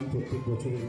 প্রত্যেক বছরের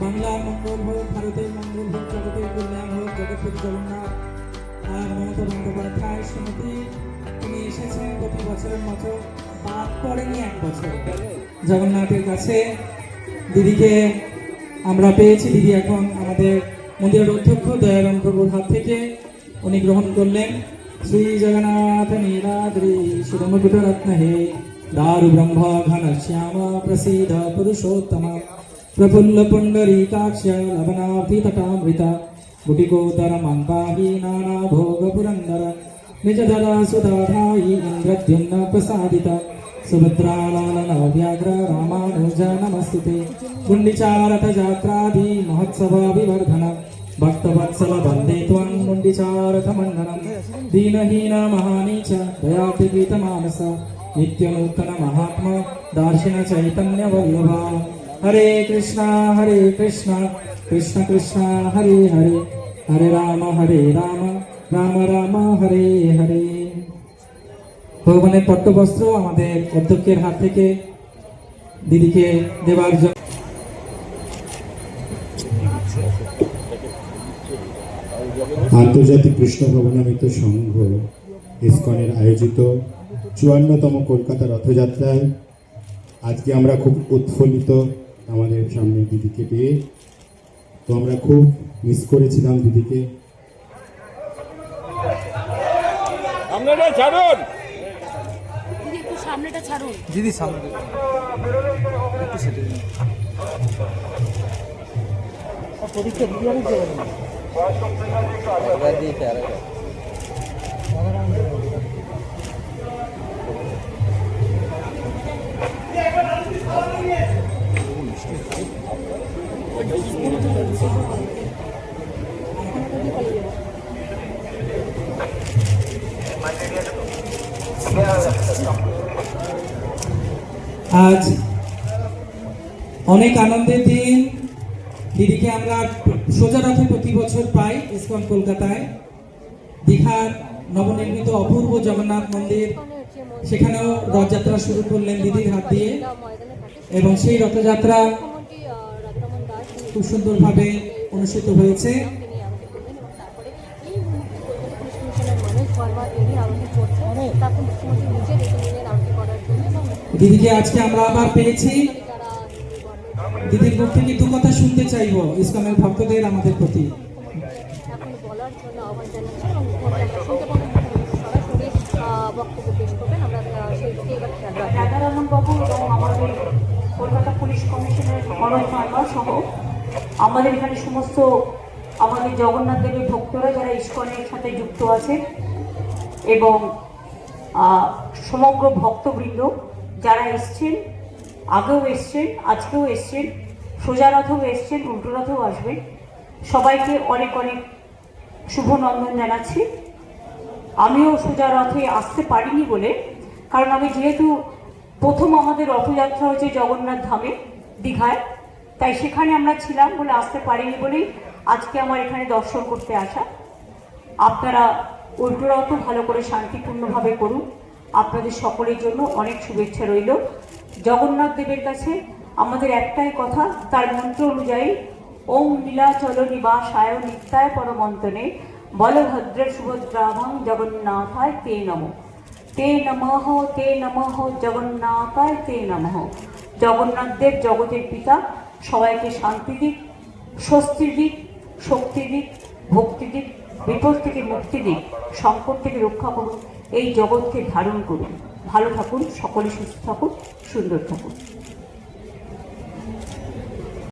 বাংলার মঙ্গল হোক ভারতের মঙ্গল হোক জগতের কল্যাণ হোক জগৎপতি জগন্নাথ মমতা বন্দ্যোপাধ্যায় তিনি এসেছেন প্রতি বছরের মতো বাদ পড়েনি এক বছর জগন্নাথের কাছে দিদিকে আমরা পেয়েছি। দিদি এখন আমাদের মন্দিরের অধ্যক্ষ, দয়ারাম প্রভুর হাত থেকে উনি গ্রহণ করলেন। শ্রী জগন্নাথ নীলাদ্রি সুরমকুট রত্ন হে। दारुब्रह्मा घनश्यामा प्रसीद पुरुषोत्तमा प्रफुल्लपुण्डरीकाक्ष्य लवनाभितटामृता गुटिकोदरमङ्काहि नानाभोगपुरन्दर निजदला सुधाधायि इन्द्रद्युम्न प्रसादिता सुभद्रालालना व्याघ्र रामानुज नमस्ते गुण्डिचारथजात्रादि महोत्सवाभिवर्धन। भक्तवत्सल वंदे त्वं गुण्डिचारथमण्डनं दीनहीनमहानि च दयातिगीतमानसा। নিত্য নূতন దార్శన చైతన్య వల్లభ హరే হরে কৃষ্ণ হরে কৃষ্ণ কৃষ্ণ কৃষ্ণ হরে হরে రామ హరే రామ রাম রাম হরে হরে ভগবানের পট্টবস্ত্র আমাদের অধ্যক্ষের হাত থেকে দিদিকে দেওয়ার জন্য আন্তর্জাতিক কৃষ্ণ ভবনামিত সংঘ ইস্কনের আয়োজিত চুয়ান্নতম কলকাতা রথযাত্রায় আজকে আমরা খুব উৎফুল্লিত আমাদের সামনে দিদিকে পেয়ে। তো আমরা খুব মিস করেছিলাম দিদিকে। ছাড়ুন। সামনেটা ছাড়ুন। দিদি সামনে একটু সেটে দিন আজ অনেক আনন্দের দিন। দিদিকে আমরা সোজা রথে প্রতি বছর পাই ইসকন কলকাতায়। দীঘার নবনির্মিত অপূর্ব জগন্নাথ মন্দির, সেখানেও রথযাত্রা শুরু করলেন দিদির হাত দিয়ে। এবং সেই রথযাত্রা খুব সুন্দরভাবে অনুষ্ঠিত হয়েছে তিনি আরতি করবেন এবং তারপরে এই মুহূর্তে কলকাতা পুলিশ কমিশনার মনোজ ভার্মা তিনি আরতি করছেন তারপর মুখ্যমন্ত্রী নিজে ডেকে নিলেন আরতি করার জন্য এবং দিদিকে আজকে আমরা আবার পেয়েছি। দিদির মুখ থেকে দু কথা শুনতে চাইব ইসকনের ভক্তদের আমাদের প্রতি। কলকাতা পুলিশ কমিশনের মনোজ মার্মা সহ আমাদের এখানে সমস্ত আমাদের জগন্নাথ দেবের ভক্তরা যারা ইস্কনের সাথে যুক্ত আছে এবং সমগ্র ভক্তবৃন্দ যারা এসছেন, আগেও এসছেন, আজকেও এসছেন সোজা রথেও এসছেন উল্টো রথেও আসবেন। সবাইকে অনেক অনেক শুভ নন্দন জানাচ্ছি। আমিও সোজা রথে আসতে পারিনি বলে, কারণ আমি যেহেতু প্রথম আমাদের রথযাত্রা হচ্ছে জগন্নাথ ধামে, দীঘায়, তাই সেখানে আমরা ছিলাম বলে আসতে পারিনি বলেই আজকে আমার এখানে দর্শন করতে আসা। আপনারা উল্টো রথও ভালো করে শান্তিপূর্ণভাবে করুন। আপনাদের সকলের জন্য অনেক শুভেচ্ছা রইল। জগন্নাথ দেবের কাছে আমাদের একটাই কথা, তার মন্ত্র অনুযায়ী, ওম নীলাচল নিবাসায় নিত্যায় পরমন্তনে বলভদ্র সুভদ্রাভং জগন্নাথায় তে নম। তে নম তে নম, জগন্নাথায় তে নম। জগন্নাথদেব জগতের পিতা, সবাইকে শান্তি দিক স্বস্তির দিক, শক্তি দিক, ভক্তি দিক, বিপদ থেকে মুক্তি দিক, সংকট থেকে রক্ষা করুন এই জগৎকে ধারণ করুন। ভালো থাকুন সকলে সুস্থ থাকুন সুন্দর থাকুন।